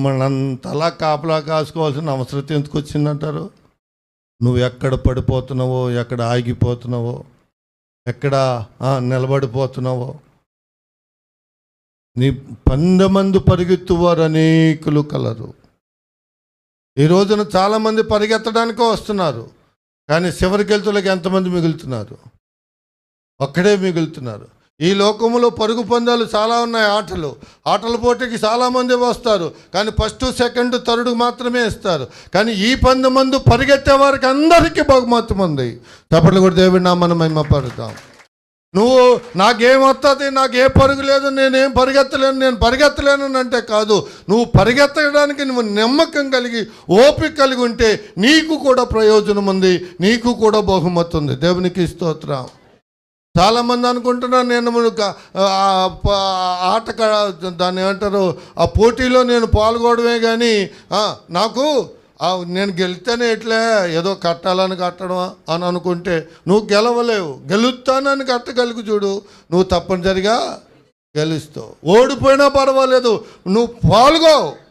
మనంతలా కాపలా కాసుకోవాల్సిన అవసరం ఎందుకు వచ్చిందంటారు? నువ్వు ఎక్కడ పడిపోతున్నావో ఎక్కడ ఆగిపోతున్నావో ఎక్కడ నిలబడిపోతున్నావో. నీ పందమంది పరిగెత్తువారు అనేకులు కలరు. ఈ రోజున చాలామంది పరిగెత్తడానికే వస్తున్నారు. కానీ చివరికి వెళ్తులకి ఎంతమంది మిగులుతున్నారు? ఒక్కడే మిగులుతున్నారు. ఈ లోకములో పరుగు పందాలు చాలా ఉన్నాయి ఆటలు. ఆటల పోటీకి చాలామంది వస్తారు. కానీ ఫస్ట్ సెకండ్ థర్డ్ మాత్రమే ఇస్తారు. కానీ ఈ పంది మందు పరిగెత్తే వారికి అందరికీ బహుమతం ఉంది. చప్పట్లు కూడా దేవుడి నామని మహిమ పడతాం నువ్వు నాకేం వస్తుంది నాకు ఏ పరుగు లేదు నేనేం పరిగెత్తలేను నేను పరిగెత్తలేను అంటే కాదు. నువ్వు పరిగెత్తడానికి నువ్వు నమ్మకం కలిగి ఓపిక కలిగి ఉంటే నీకు కూడా ప్రయోజనం ఉంది నీకు కూడా బహుమతి ఉంది. దేవునికి స్తోత్రం. చాలామంది అనుకుంటున్నారు నేను ఆట దాన్ని ఏమంటారు ఆ పోటీలో నేను పాల్గొనడమే కానీ నాకు నేను గెలితేనే ఎట్లే ఏదో కట్టాలని కట్టడం అని అనుకుంటే నువ్వు గెలవలేవు. గెలుస్తానని కట్టగలుగు చూడు. నువ్వు తప్పనిసరిగా గెలుస్తావు. ఓడిపోయినా పర్వాలేదు. నువ్వు పాల్గొవు.